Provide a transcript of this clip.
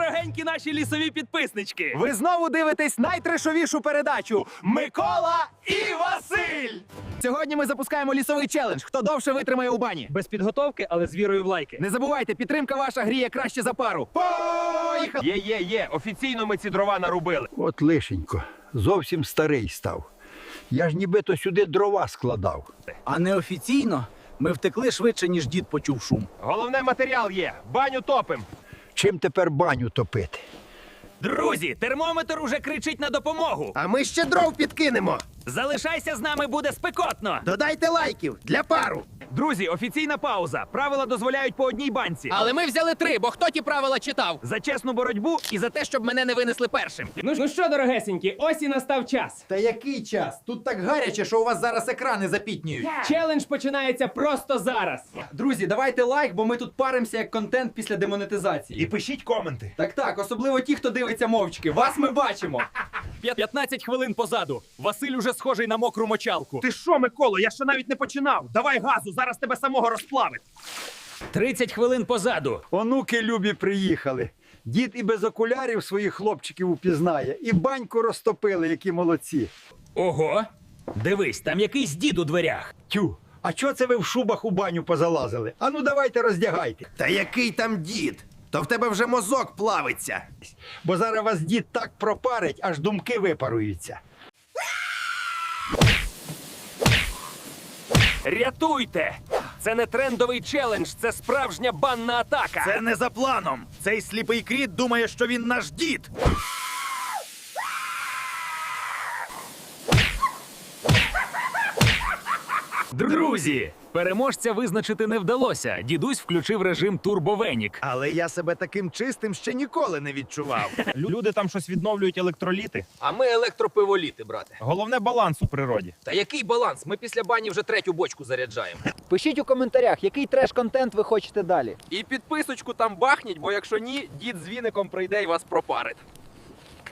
дорогенькі наші лісові підписнички! Ви знову дивитесь найтрешовішу передачу Микола і Василь. Сьогодні ми запускаємо лісовий челендж. Хто довше витримає у бані? Без підготовки, але з вірою в лайки. Не забувайте, підтримка ваша гріє краще за пару. Поїхали! Є, є, є. Офіційно ми ці дрова нарубили. От лишенько, зовсім старий став. Я ж нібито сюди дрова складав. А неофіційно ми втекли швидше, ніж дід почув шум. Головне матеріал є. Баню топим. Чим тепер баню топити? Друзі, термометр уже кричить на допомогу. А ми ще дров підкинемо. Залишайся з нами, буде спекотно. Додайте лайків для пару. Друзі, офіційна пауза. Правила дозволяють по одній банці. Але ми взяли три, бо хто ті правила читав? За чесну боротьбу І за те, щоб мене не винесли першим. Ну, ну що, дорогесенькі, ось і настав час. Та який час? Тут так гаряче, що у вас зараз екрани запітнюють. Челендж починається просто зараз. Друзі, давайте лайк, бо ми тут паримося як контент після демонетизації. І пишіть коменти. Так, так, особливо ті, хто дивиться мовчки. Вас ми бачимо. 15 хвилин позаду. Василь уже схожий на мокру мочалку. Ти що, Миколо? Я ще навіть не починав. Давай газу, зараз тебе самого розплавить. 30 хвилин позаду. Онуки любі приїхали. Дід і без окулярів своїх хлопчиків упізнає, і баньку розтопили, які молодці. Ого. Дивись, там якийсь дід у дверях. Тю, а чого це ви в шубах у баню позалазили? Ану, давайте роздягайте. Та який там дід? То в тебе вже мозок плавиться. Бо зараз вас дід так пропарить, аж думки випаруються. Рятуйте! Це не трендовий челендж, це справжня банна атака. Це не за планом. Цей сліпий кріт думає, що він наш дід. Друзі! Переможця визначити не вдалося. Дідусь включив режим турбовенік. Але я себе таким чистим ще ніколи не відчував. Люди там щось відновлюють електроліти. А ми електропиволіти, брате. Головне баланс у природі. Та який баланс? Ми після бані вже третю бочку заряджаємо. Пишіть у коментарях, який треш-контент ви хочете далі. І підписочку там бахніть, бо якщо ні, дід з віником прийде і вас пропарить.